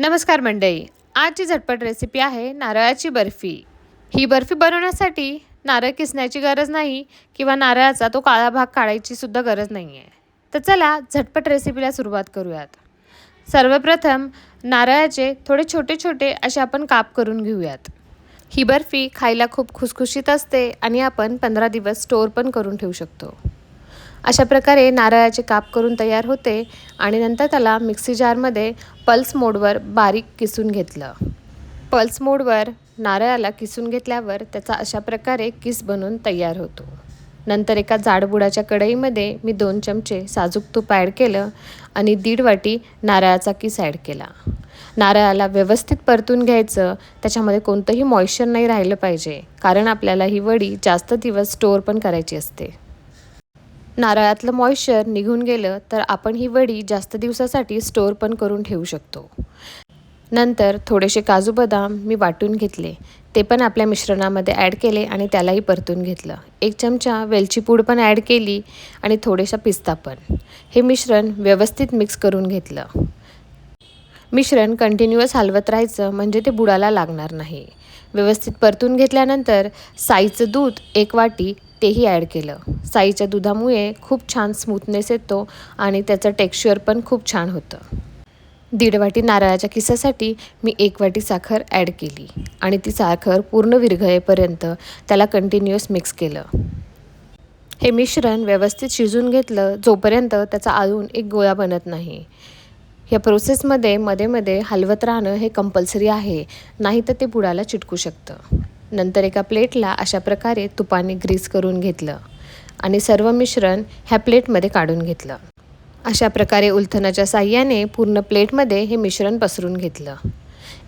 नमस्कार मंडळी आजची झटपट रेसिपी आहे नारळाची बर्फी. ही बर्फी बनवण्यासाठी नारळ किसण्याची गरज नाही किंवा नारळाचा तो काळा भाग काढायची सुद्धा गरज नाही आहे तर चला झटपट रेसिपीला सुरुवात करूयात. सर्वप्रथम नारळाचे थोडे छोटे छोटे असे आपण काप करून घेऊयात. ही बर्फी खायला खूप खुसखुशीत असते आणि आपण पंधरा दिवस स्टोअर पण करून ठेवू शकतो. अशा प्रकारे नारळाचे काप करून तयार होते आणि नंतर त्याला मिक्सी जारमध्ये पल्स मोडवर बारीक किसून घेतलं. पल्स मोडवर नारळाला किसून घेतल्यावर त्याचा अशा प्रकारे किस बनवून तयार होतो. नंतर एका जाडबुडाच्या कढईमध्ये मी दोन चमचे साजूक तूप ॲड केलं आणि दीड वाटी नारळाचा किस ॲड केला. नारळाला व्यवस्थित परतून घ्यायचं त्याच्यामध्ये कोणतंही मॉइश्चर नाही राहिलं पाहिजे कारण आपल्याला ही वडी जास्त दिवस स्टोअर पण करायची असते. नारळातलं मॉइश्चर निघून गेलं तर आपण ही वडी जास्त दिवसासाठी स्टोअर पण करून ठेवू शकतो. नंतर थोडेसे काजू बदाम मी वाटून घेतले. ते पण आपल्या मिश्रणामध्ये ॲड केले आणि त्यालाही परतून घेतलं. एक चमचा वेलची पूड पण ॲड केली आणि थोडेसा पिस्ता पण. हे मिश्रण व्यवस्थित मिक्स करून घेतलं. मिश्रण कंटिन्युअस हलवत राहायचं म्हणजे ते बुडाला लागणार नाही. व्यवस्थित परतून घेतल्यानंतर साईचं दूध एक वाटी तेही ॲड केलं. साईच्या दुधामुळे खूप छान स्मूथनेस येतो आणि त्याचं टेक्स्चर पण खूप छान होतं. दीड वाटी नारळाच्या किसासाठी मी एक वाटी साखर ॲड केली आणि ती साखर पूर्ण विरघळेपर्यंत त्याला कंटिन्युअस मिक्स केलं. हे मिश्रण व्यवस्थित शिजून घेतलं जोपर्यंत त्याचा आळून एक गोळा बनत नाही. या प्रोसेसमध्ये मध्ये मध्ये हलवत राहणं हे कंपल्सरी आहे नाही तर ते बुडाला चिटकू शकतं. नंतर एका प्लेटला अशा प्रकारे तुपाने ग्रीस करून घेतलं आणि सर्व मिश्रण ह्या प्लेटमध्ये काढून घेतलं. अशा प्रकारे उलथनाच्या साह्याने पूर्ण प्लेटमध्ये हे मिश्रण पसरून घेतलं.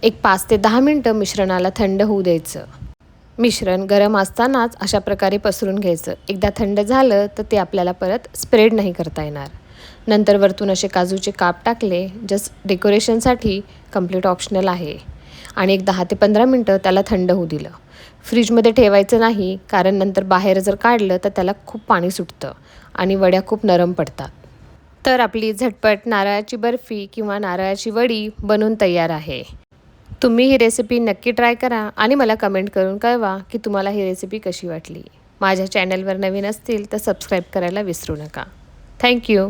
एक पाच ते दहा मिनटं मिश्रणाला थंड होऊ द्यायचं. मिश्रण गरम असतानाच अशा प्रकारे पसरून घ्यायचं. एकदा थंड झालं तर ते आपल्याला परत स्प्रेड नाही करता येणार. नंतर वरतून असे काजूचे काप टाकले जस्ट डेकोरेशनसाठी कंप्लीट ऑप्शनल आहे. आणि एक दहा ते पंधरा मिनटं त्याला थंड होऊ दिलं. फ्रीजमध्ये ठेवायचं नाही कारण नंतर बाहेर जर काढलं तर त्याला खूप पाणी सुटतं आणि वड्या खूप नरम पडतात. तर आपली झटपट नारळाची बर्फी किंवा नारळाची वडी बनवून तयार आहे. तुम्ही ही रेसिपी नक्की ट्राय करा आणि मला कमेंट करून कळवा की तुम्हाला ही रेसिपी कशी वाटली. माझ्या चॅनलवर नवीन असतील तर सबस्क्राईब करायला विसरू नका. थँक्यू